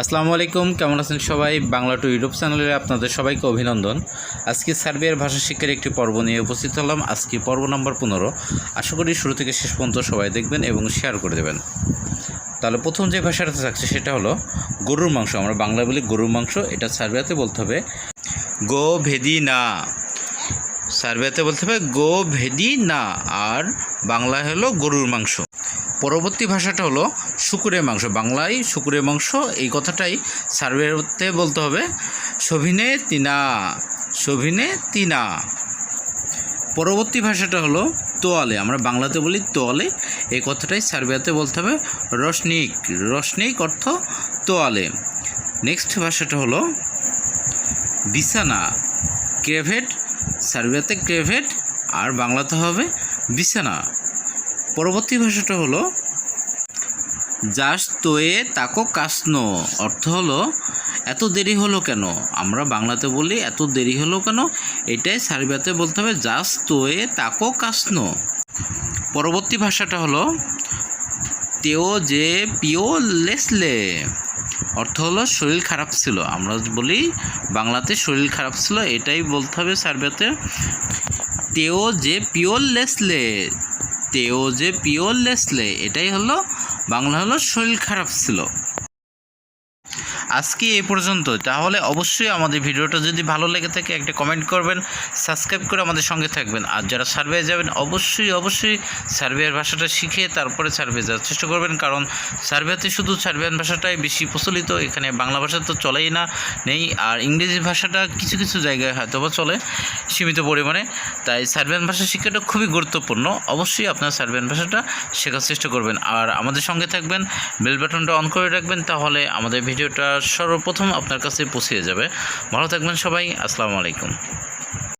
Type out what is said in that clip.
আসসালামু আলাইকুম, কেমন আছেন সবাই? বাংলা টু ইউটিউব চ্যানেলে আপনাদের সবাইকে অভিনন্দন। আজকে সার্বিয়ার ভাষা শিক্ষার একটি পর্ব নিয়ে উপস্থিত হলাম। আজকে পর্ব নম্বর পনেরো। আশা করি শুরু থেকে শেষ পর্যন্ত সবাই দেখবেন এবং শেয়ার করে দেবেন। তাহলে প্রথম যে ভাষাটা থাকছে সেটা হলো গরুর মাংস। আমরা বাংলা বলি গরুর মাংস। এটা সার্বিয়াতে বলতে হবে গো ভেদি না। সার্বিয়াতে বলতে হবে গো ভেদি না। আর বাংলায় হলো গরুর মাংস। পরবর্তী ভাষাটা হলো শুকুরের মাংস। বাংলায় শুকুরের মাংস, এই কথাটাই সার্ভেতে বলতে হবে। সভিনে তিনা সভিনে তিনা। পরবর্তী ভাষাটা হলো তোয়ালে, আমরা বাংলাতে বলি তোয়ালে, এই কথাটাই সার্বিয়াতে বলতে হবে। রসনিক রসনিক অর্থ তোয়ালে। নেক্সট ভাষাটা হলো বিছানা, ক্রেভেট সার্বিয়াতে ক্রেভেট, আর বাংলাতে হবে বিছানা। পরবর্তী ভাষাটা হলো জাস তোয়ে তাকো কাসনো, অর্থ হলো, এত দেরি হলো কেন? আমরা বাংলাতে বলি, এত দেরি হলো কেন? এটাই সার্বিয়াতে বলতে হবে জাস তোয়ে তাকো কাসনো। পরবর্তী ভাষাটা হলো, তেও যে পিও লেসলে, অর্থ হলো শরীর খারাপ ছিল। আমরা বলি, বাংলাতে শরীর খারাপ ছিল, এটাই বলতে হবে সার্বিয়াতে। তেও যে পিওর লেসলে তেও যে পিওর লেসলে এটাই হলো বাংলা হলো শরীর খারাপ ছিল। আজকে এই পর্যন্ত। তাহলে অবশ্যই আমাদের ভিডিওটা যদি ভালো লেগে থাকে, একটা কমেন্ট করবেন সাবস্ক্রাইব করে আমাদের সঙ্গে থাকবেন। আর যারা সার্ভে যাবেন, অবশ্যই অবশ্যই সার্বিয়ার ভাষাটা শিখে তারপরে সার্ভে যাওয়ার চেষ্টা করবেন। কারণ সার্বিয়াতে শুধু সার্বিয়ান ভাষাটাই বেশি প্রচলিত, এখানে বাংলা ভাষা তো চলেই না, নেই। আর ইংরেজি ভাষাটা কিছু কিছু জায়গায় হয়তো বা চলে সীমিত পরিমাণে। তাই সার্বিয়ান ভাষা শিক্ষাটা খুবই গুরুত্বপূর্ণ। অবশ্যই আপনার সার্বিয়ান ভাষাটা শেখার চেষ্টা করবেন। আর আমাদের সঙ্গে থাকবেন বেল বাটনটা অন করে রাখবেন, তাহলে আমাদের ভিডিওটা সর্বপ্রথম আপনার কাছে পৌঁছে যাবে। ভালো থাকবেন সবাই আসসালামু আলাইকুম।